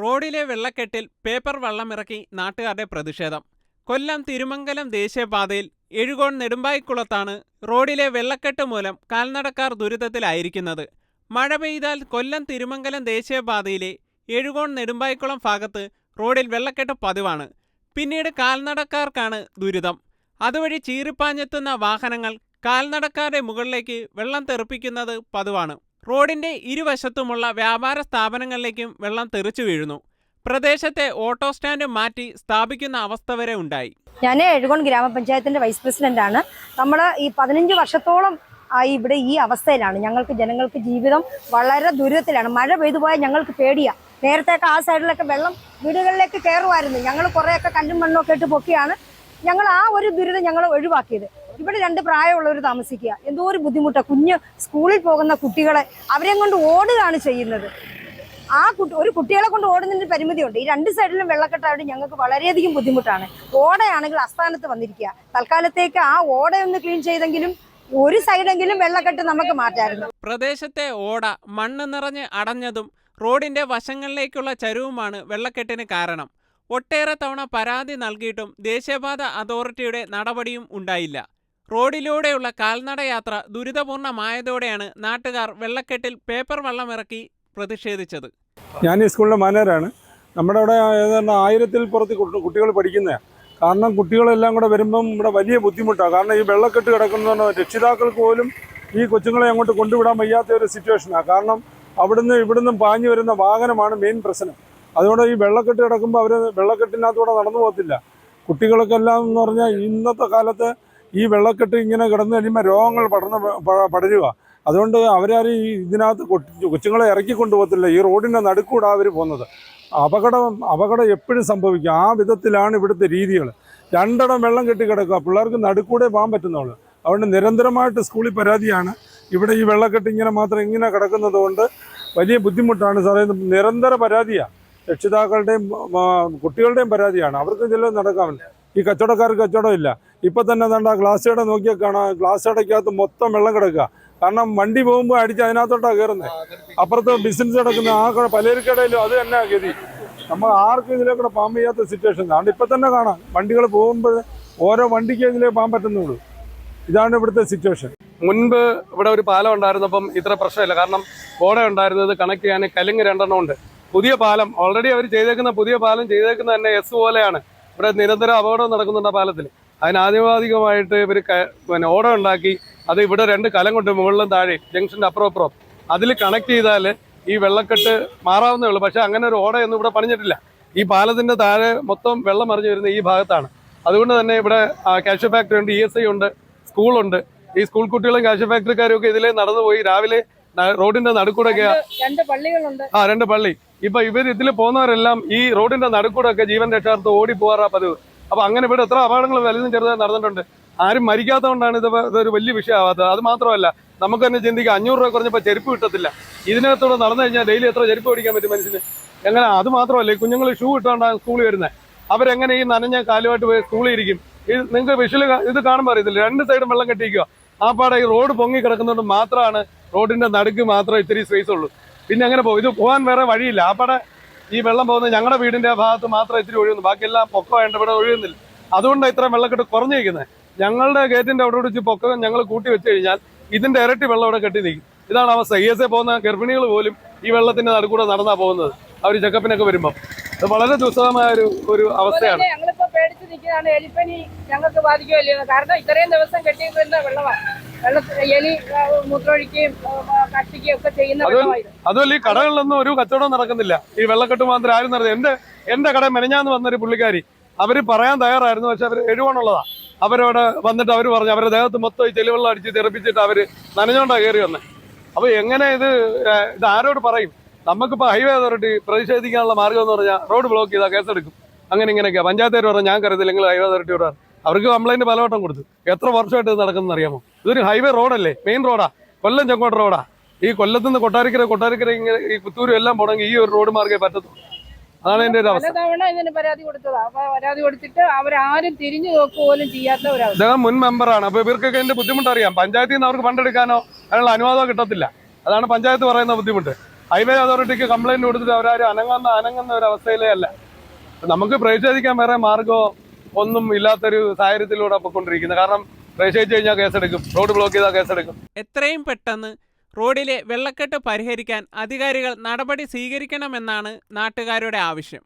റോഡിലെ വെള്ളക്കെട്ടിൽ പേപ്പർ വള്ളമിറക്കി നാട്ടുകാരുടെ പ്രതിഷേധം. കൊല്ലം തിരുമംഗലം ദേശീയപാതയിൽ എഴുകോൺ നെടുമ്പായിക്കുളത്താണ് റോഡിലെ വെള്ളക്കെട്ട് മൂലം കാൽനടക്കാർ ദുരിതത്തിലായിരിക്കുന്നത്. മഴ പെയ്താൽ കൊല്ലം തിരുമംഗലം ദേശീയപാതയിലെ എഴുകോൺ നെടുമ്പായിക്കുളം ഭാഗത്ത് റോഡിൽ വെള്ളക്കെട്ട് പതിവാണ്. പിന്നീട് കാൽനടക്കാർക്കാണ് ദുരിതം. അതുവഴി ചീറിപ്പാഞ്ഞെത്തുന്ന വാഹനങ്ങൾ കാൽനടക്കാരുടെ മുകളിലേക്ക് വെള്ളം തെറിപ്പിക്കുന്നത് പതിവാണ്. റോഡിന്റെ ഇരുവശത്തുമുള്ള വ്യാപാര സ്ഥാപനങ്ങളിലേക്കും വെള്ളം തെറിച്ചു വീഴുന്നു. പ്രദേശത്തെ ഓട്ടോ സ്റ്റാൻഡ് മാറ്റി സ്ഥാപിക്കുന്ന അവസ്ഥ വരെ ഉണ്ടായി. ഞാൻ എഴുകോൺ ഗ്രാമപഞ്ചായത്തിന്റെ വൈസ് പ്രസിഡന്റ് ആണ്. നമ്മൾ ഈ പതിനഞ്ച് വർഷത്തോളം ആയി ഇവിടെ ഈ അവസ്ഥയിലാണ്. ഞങ്ങൾക്ക് ജനങ്ങൾക്ക് ജീവിതം വളരെ ദുരിതത്തിലാണ്. മഴ പെയ്തു പോയാൽ ഞങ്ങൾക്ക് പേടിയാ. നേരത്തെയൊക്കെ ആ സൈഡിലൊക്കെ വെള്ളം വീടുകളിലേക്ക് കയറുമായിരുന്നു. ഞങ്ങൾ കുറേയൊക്കെ കണ്ണും മണ്ണും ഒക്കെ ഇട്ട് പൊക്കിയാണ് ഞങ്ങൾ ആ ഒരു ദുരിതം ഞങ്ങൾ ഒഴിവാക്കിയത്. ഇവിടെ രണ്ട് പ്രായമുള്ളവർ താമസിക്കുക. എന്തോ ഒരു ബുദ്ധിമുട്ടാണ് കുഞ്ഞ് സ്കൂളിൽ പോകുന്ന കുട്ടികളെ അവരെ കൊണ്ട് ഓടുകയാണ് ചെയ്യുന്നത്. ആ കുട്ടി ഒരു കുട്ടികളെ കൊണ്ട് ഓടുന്നതിന് പരിമിതിയുണ്ട്. ഈ രണ്ട് സൈഡിലും വെള്ളക്കെട്ടായിട്ട് ഞങ്ങൾക്ക് വളരെയധികം ബുദ്ധിമുട്ടാണ്. ഓടയാണെങ്കിൽ അസ്ഥാനത്ത് വന്നിരിക്കുക. തൽക്കാലത്തേക്ക് ആ ഓടയൊന്ന് ക്ലീൻ ചെയ്തെങ്കിലും ഒരു സൈഡെങ്കിലും വെള്ളക്കെട്ട് നമുക്ക് മാറ്റായിരുന്നു. പ്രദേശത്തെ ഓട മണ്ണ് നിറഞ്ഞ് അടഞ്ഞതും റോഡിന്റെ വശങ്ങളിലേക്കുള്ള ചരിവുമാണ് വെള്ളക്കെട്ടിന് കാരണം. ഒട്ടേറെ തവണ പരാതി നൽകിയിട്ടും ദേശീയപാത അതോറിറ്റിയുടെ നടപടിയും ഉണ്ടായില്ല. റോഡിലൂടെയുള്ള കാൽനടയാത്ര ദുരിതപൂർണമായതോടെയാണ് നാട്ടുകാർ വെള്ളക്കെട്ടിൽ പേപ്പർ വള്ളമിറക്കി പ്രതിഷേധിച്ചത്. ഞാൻ ഈ സ്കൂളിലെ മാനേജറാണ്. നമ്മുടെ അവിടെ ഏതാണ്ട് ആയിരത്തിൽ പുറത്ത് കുട്ടികൾ പഠിക്കുന്നതാണ് കാരണം കുട്ടികളെല്ലാം കൂടെ വരുമ്പം ഇവിടെ വലിയ ബുദ്ധിമുട്ടാണ്. കാരണം ഈ വെള്ളക്കെട്ട് കിടക്കുന്ന രക്ഷിതാക്കൾക്ക് പോലും ഈ കൊച്ചുങ്ങളെ അങ്ങോട്ട് കൊണ്ടുവിടാൻ വയ്യാത്ത ഒരു സിറ്റുവേഷനാണ് കാരണം അവിടുന്ന് ഇവിടുന്ന് പാഞ്ഞു വരുന്ന വാഹനമാണ് മെയിൻ പ്രശ്നം. അതുകൊണ്ട് ഈ വെള്ളക്കെട്ട് കിടക്കുമ്പോൾ അവർ വെള്ളക്കെട്ടിനകത്തൂടെ നടന്നു പോകത്തില്ല. കുട്ടികൾക്കെല്ലാം എന്ന് പറഞ്ഞാൽ ഇന്നത്തെ കാലത്ത് ഈ വെള്ളക്കെട്ട് ഇങ്ങനെ കിടന്നു കഴിയുമ്പോൾ രോഗങ്ങൾ പടർന്ന് പടരുക. അതുകൊണ്ട് അവരാരും ഈ ഇതിനകത്ത് കൊച്ചുങ്ങളെ ഇറക്കി കൊണ്ടുപോകത്തില്ല. ഈ റോഡിന്റെ നടുക്കൂടാണ് അവർ പോകുന്നത്. അപകടം അപകടം എപ്പോഴും സംഭവിക്കും. ആ വിധത്തിലാണ് ഇവിടുത്തെ രീതികൾ രണ്ടിടം വെള്ളം കെട്ടിക്കിടക്കുക പിള്ളേർക്ക് നടുക്കൂടെ പോകാൻ പറ്റുന്നുള്ളൂ. അതുകൊണ്ട് നിരന്തരമായിട്ട് സ്കൂളിൽ പരാതിയാണ്. ഇവിടെ ഈ വെള്ളക്കെട്ട് ഇങ്ങനെ മാത്രം ഇങ്ങനെ കിടക്കുന്നത് കൊണ്ട് വലിയ ബുദ്ധിമുട്ടാണ്. സാറേ നിരന്തര പരാതിയാണ് രക്ഷിതാക്കളുടെയും കുട്ടികളുടെയും പരാതിയാണ്. അവർക്ക് ഇതിൽ നടക്കാമല്ലേ ഈ കച്ചവടക്കാർക്ക് കച്ചവടം ഇല്ല. ഇപ്പം തന്നെ എന്താ ഗ്ലാസ് കട നോക്കിയാൽ കാണാം ഗ്ലാസ് കടയ്ക്കകത്ത് മൊത്തം വെള്ളം കിടക്കുക കാരണം വണ്ടി പോകുമ്പോൾ അടിച്ച് അതിനകത്തോട്ടാണ് കയറുന്നത് അപ്പുറത്ത് ബിസിനസ് നടക്കുന്ന ആ കൂടെ പലചരക്കടയിലും അത് തന്നെ ഗതി. നമ്മൾ ആർക്കും ഇതിലേക്കൂടെ പാമ്പ് ചെയ്യാത്ത സിറ്റുവേഷൻ അതുകൊണ്ട് ഇപ്പം തന്നെ കാണാം വണ്ടികൾ പോകുമ്പോൾ ഓരോ വണ്ടിക്ക് ഇതിലേ പോകാൻ പറ്റുന്നുള്ളൂ. ഇതാണ് ഇവിടുത്തെ സിറ്റുവേഷൻ മുൻപ് ഇവിടെ ഒരു പാലം ഉണ്ടായിരുന്നപ്പം ഇത്ര പ്രശ്നമില്ല. കാരണം ഓട ഉണ്ടായിരുന്നത് കണക്ട് ചെയ്യാൻ കലുങ്ങ് രണ്ടെണ്ണം ഉണ്ട്. പുതിയ പാലം ഓൾറെഡി അവർ ചെയ്തേക്കുന്ന പുതിയ പാലം ചെയ്തേക്കുന്ന തന്നെ എസ് പോലെയാണ്. ഇവിടെ നിരന്തരം അപകടം നടക്കുന്നുണ്ട് ആ പാലത്തിൽ. അതിന് ആധികാരികമായിട്ട് ഇവർ പിന്നെ ഓട ഉണ്ടാക്കി അത് ഇവിടെ രണ്ട് കലം കൊണ്ട് മുകളിലും താഴെ ജംഗ്ഷന്റെ അപ്പുറം അപ്പുറം അതിൽ കണക്ട് ചെയ്താൽ ഈ വെള്ളക്കെട്ട് മാറാവുന്നേ ഉള്ളൂ. പക്ഷേ അങ്ങനെ ഒരു ഓടയൊന്നും ഇവിടെ പണിഞ്ഞിട്ടില്ല. ഈ പാലത്തിന്റെ താഴെ മൊത്തം വെള്ളം മറിഞ്ഞു വരുന്ന ഈ ഭാഗത്താണ്. അതുകൊണ്ട് തന്നെ ഇവിടെ കാഷ്യൂ ഫാക്ടറി ഉണ്ട് ഇ എസ് ഐ ഉണ്ട് സ്കൂളുണ്ട് ഈ സ്കൂൾ കുട്ടികളും കാഷ്യൂ ഫാക്ടറിക്കാരും ഒക്കെ ഇതിലേ നടന്നു പോയി. രാവിലെ റോഡിന്റെ നടുക്കൂടൊക്കെ ആ രണ്ട് പള്ളി. ഇപ്പൊ ഇവർ ഇതിൽ പോകുന്നവരെല്ലാം ഈ റോഡിന്റെ നടുക്കൂടൊക്കെ ജീവൻ രക്ഷാർത്ഥം ഓടി പോകാറാ പതിവ്. അപ്പൊ അങ്ങനെ ഇവിടെ എത്ര അപകടങ്ങൾ വലുതും ചെറുതായി നടന്നിട്ടുണ്ട്. ആരും മരിക്കാത്തതുകൊണ്ടാണ് ഇത് ഇതൊരു വലിയ വിഷയമാവാത്തത്. അത് മാത്രമല്ല നമുക്ക് തന്നെ ചിന്തിക്കാം അഞ്ഞൂറ് രൂപ കുറഞ്ഞപ്പോൾ ചെരുപ്പ് കിട്ടത്തില്ല. ഇതിനകത്തൂടെ നടന്നു കഴിഞ്ഞാൽ ഡെയിലി എത്ര ചെരുപ്പ് ഓടിക്കാൻ പറ്റും മനുഷ്യന്? എങ്ങനെ? അത് മാത്രമല്ല കുഞ്ഞുങ്ങൾ ഷൂ ഇട്ടുകൊണ്ടാണ് സ്കൂളിൽ വരുന്നത് അവരെങ്ങനെ ഈ നനഞ്ഞ കാലുമായിട്ട് പോയി സ്കൂളിൽ ഇരിക്കും. ഇത് നിങ്ങൾക്ക് വിഷുവൽ ഇത് കാണുമ്പോൾ അറിയത്തില്ല. രണ്ട് സൈഡും വെള്ളം കെട്ടിക്കുക ആ പാടെ ഈ റോഡ് പൊങ്ങി കിടക്കുന്നതുകൊണ്ട് മാത്രമാണ് റോഡിന്റെ നടുക്ക് മാത്രമേ ഇത്തിരി സ്പേസ് ഉള്ളൂ. പിന്നെ അങ്ങനെ പോകും ഇത് പോകാൻ വേറെ വഴിയില്ല. ആ പാടെ ഈ വെള്ളം പോകുന്നത് ഞങ്ങളുടെ വീടിന്റെ ഭാഗത്ത് മാത്രമേ ഇത്തിരി ഒഴിയുന്നു. ബാക്കിയെല്ലാം പൊക്കമായിട്ട് ഇവിടെ ഒഴിയുന്നില്ല. അതുകൊണ്ടാണ് ഇത്ര വെള്ളക്കെട്ട് കുറഞ്ഞിരിക്കുന്നത് ഞങ്ങളുടെ ഗേറ്റിന്റെ അവിടെ വെച്ച് പൊക്കം ഞങ്ങൾ കൂട്ടി വെച്ച് കഴിഞ്ഞാൽ ഇതിന്റെ ഇരട്ടി വെള്ളം അവിടെ കെട്ടി നിൽക്കും. ഇതാണ് അവസ്ഥ. ഇ എസ് എ പോകുന്ന ഗർഭിണികൾ പോലും ഈ വെള്ളത്തിന്റെ നടുക്കൂടെ നടന്നാ പോകുന്നത്. അവർ ചെക്കപ്പിനൊക്കെ വരുമ്പോൾ അത് വളരെ ദുസ്സഹമായ ഒരു ഒരു അവസ്ഥയാണ്. ഞങ്ങളിപ്പോ പേടിച്ച് നിൽക്കുന്നതാണ് എലിപ്പനി ഞങ്ങൾക്ക് ബാധിക്കുമല്ലോ കാരണം ഇത്രയും ദിവസം കെട്ടി വെള്ളമാണ് അതുമല്ല ഈ കടകളിലൊന്നും ഒരു കച്ചവടം നടക്കുന്നില്ല. ഈ വെള്ളക്കെട്ട് മാത്രം ആരും നടത്തും എന്റെ എന്റെ കട മെനഞ്ഞാന്ന് വന്നൊരു പുള്ളിക്കാരി അവർ പറയാൻ തയ്യാറായിരുന്നു പക്ഷെ അവർ എഴുവാണുള്ളതാ. അവരവിടെ വന്നിട്ട് അവർ പറഞ്ഞു അവരുടെ ദേഹത്ത് മൊത്തം ഈ ചെളിവെള്ളം അടിച്ച് തെറിപ്പിച്ചിട്ട് അവർ നനഞ്ഞോണ്ടാ കയറി വന്നെ. അപ്പൊ എങ്ങനെ ഇത് ഇത് ആരോട് പറയും? നമുക്കിപ്പോ ഹൈവേ അതോറിറ്റി പ്രതിഷേധിക്കാനുള്ള മാർഗം എന്ന് പറഞ്ഞാൽ റോഡ് ബ്ലോക്ക് ചെയ്താൽ കേസെടുക്കും. അങ്ങനെ ഇങ്ങനെയൊക്കെ പഞ്ചായത്തുകാർ പറഞ്ഞു ഞാൻ കരുതില്ലെങ്കിൽ ഹൈവേ അതോറിറ്റി വിടാൻ അവർക്ക് കംപ്ലൈന്റ് പലവട്ടം കൊടുത്തു. എത്ര വർഷമായിട്ട് ഇത് നടക്കുന്നത് അറിയാമോ? ഇതൊരു ഹൈവേ റോഡല്ലേ മെയിൻ റോഡാ കൊല്ലം ചെങ്കോട്ട റോഡാ ഈ കൊല്ലത്തുനിന്ന് കൊട്ടാരക്കര കൊട്ടാരക്കര ഇങ്ങനെ ഈ പുത്തൂരും എല്ലാം പോണെങ്കിൽ ഈ ഒരു റോഡ് മാർഗേ പറ്റത്തുള്ളൂ. അതാണ് എന്റെ ഒരു അവസ്ഥ. തവണ ഇതിന് പരാതി കൊടുത്തതാ. അപ്പൊ പരാതി കൊടുത്തിട്ട് അവരാരും തിരിഞ്ഞു നോക്കുക പോലും ചെയ്യാത്ത അദ്ദേഹം മുൻ മെമ്പറാണ് അപ്പൊ ഇവർക്കൊക്കെ എന്റെ ബുദ്ധിമുട്ട് അറിയാം പഞ്ചായത്തിൽ നിന്ന് അവർക്ക് ഫണ്ട് എടുക്കാനോ അതിനുള്ള അനുവാദം കിട്ടത്തില്ല. അതാണ് പഞ്ചായത്ത് പറയുന്ന ബുദ്ധിമുട്ട്. ഹൈവേ അതോറിറ്റിക്ക് കംപ്ലൈന്റ് കൊടുത്തിട്ട് അവരാരും അനങ്ങുന്ന അനങ്ങുന്ന ഒരു അവസ്ഥയിലേ അല്ല. നമുക്ക് പ്രതിഷേധിക്കാൻ വേറെ മാർഗമോ ഒന്നും ഇല്ലാത്തൊരു സാഹചര്യത്തിലൂടെ പോയിക്കൊണ്ടിരിക്കുന്നത്. കാരണം റോഡ് ബ്ലോക്ക് എത്രയും പെട്ടെന്ന് റോഡിലെ വെള്ളക്കെട്ട് പരിഹരിക്കാൻ അധികാരികൾ നടപടി സ്വീകരിക്കണമെന്നാണ് നാട്ടുകാരുടെ ആവശ്യം.